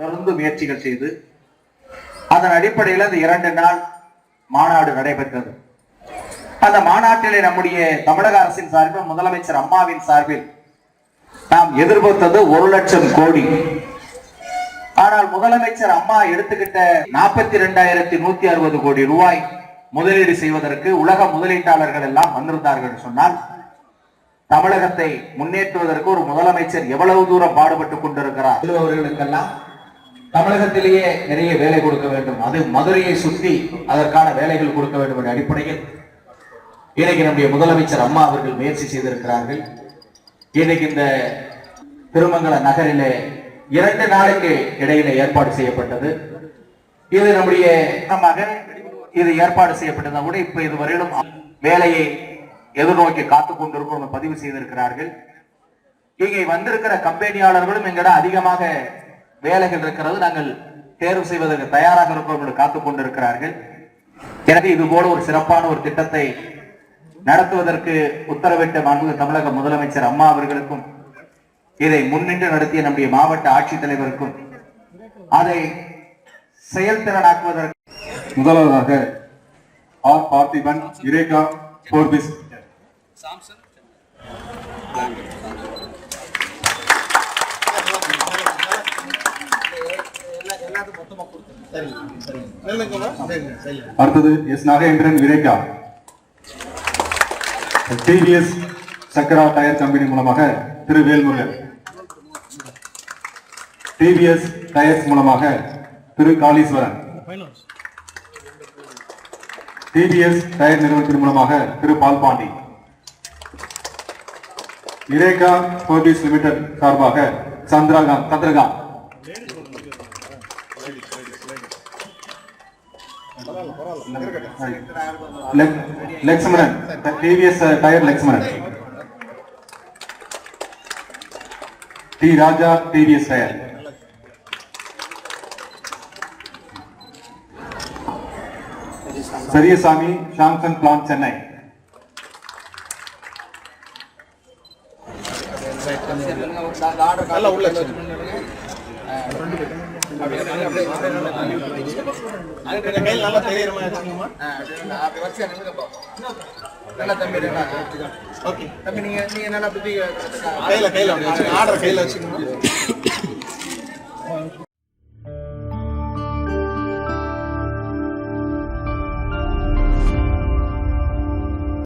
தொடர்ந்து முயற்சிகள் செய்து அதன் அடிப்படையில் அந்த இரண்டு நாள் மாநாடு நடைபெற்றது. அந்த மாநாட்டிலே நம்முடைய தமிழக அரசின் சார்பில் முதலமைச்சர் அம்மாவின் சார்பில் நாம் எதிர்பார்த்தது ஒரு லட்சம் கோடி. ஆனால் முதலமைச்சர் அம்மா எடுத்துக்கிட்ட நாற்பத்தி இரண்டாயிரத்தி நூத்தி அறுபது கோடி ரூபாய் முதலீடு செய்வதற்கு உலக முதலீட்டாளர்கள் எல்லாம் வந்திருந்தார்கள் சொன்னால் தமிழகத்தை முன்னேற்றுவதற்கு ஒரு முதலமைச்சர் எவ்வளவு தூரம் பாடுபட்டுக் கொண்டிருக்கிறார்? அவர்களுக்கெல்லாம் தமிழகத்திலேயே நிறைய வேலை கொடுக்க வேண்டும். அது மதுரையை சுற்றி அதற்கான வேலைகள் கொடுக்க வேண்டும் என்ற அடிப்படையில் இன்னைக்கு நம்முடைய முதலமைச்சர் அம்மா அவர்கள் முயற்சி செய்திருக்கிறார்கள். இன்னைக்கு இந்த திருமங்கல நகரிலே இரண்டு நாளைக்கு இடையில ஏற்பாடு செய்யப்பட்டது. இது நம்முடைய இது ஏற்பாடு செய்யப்பட்டதா. கூட இப்ப இதுவரையிலும் வேலையை எதிர்நோக்கி காத்துக் கொண்டிருக்கிறோம் பதிவு செய்திருக்கிறார்கள். இங்கே வந்திருக்கிற கம்பெனியாளர்களும் எங்கட அதிகமாக வேலைகள் இருக்கிறது நாங்கள் தேர்வு செய்வதற்கு தயாராக இருப்போம் என்று காத்துக் கொண்டிருக்கிறார்கள். எனவே இது போல ஒரு சிறப்பான ஒரு திட்டத்தை நடத்துவதற்கு உத்தரவிட்ட மாண்பு தமிழக முதலமைச்சர் அம்மா அவர்களுக்கும் இதை முன்னின்று நடத்திய நம்முடைய மாவட்ட ஆட்சித்தலைவருக்கும் அதை செயல்திறனாக்குவதற்கு முதலாவதாக ஆர். Parthiban Eureka Forbes. அடுத்தது S Nagendran Eureka TVS Chakra tyre company மூலமாக திரு வேல்முருகன். டிவிஎஸ் டயர்ஸ் மூலமாக திரு காளீஸ்வரன். டிவிஎஸ் டயர் நிறுவனத்தின் மூலமாக திரு பால்பாண்டி. இரேகா போர்டிஸ் லிமிடெட் சார்பாக Chandrakant Chandrakanth. Leg- TVS tyre uh, Lakshmanan T Raja TVS tyre சரியசாமி Samsung plan Chennai. உள்ள நல்லா தெரியுற மாதிரி வச்சுக்கோமா ஓகே தம்பி நீங்க நீங்க நல்லா புத்தி கையில கையில் ஆர்டர் கையில வச்சுக்கோங்க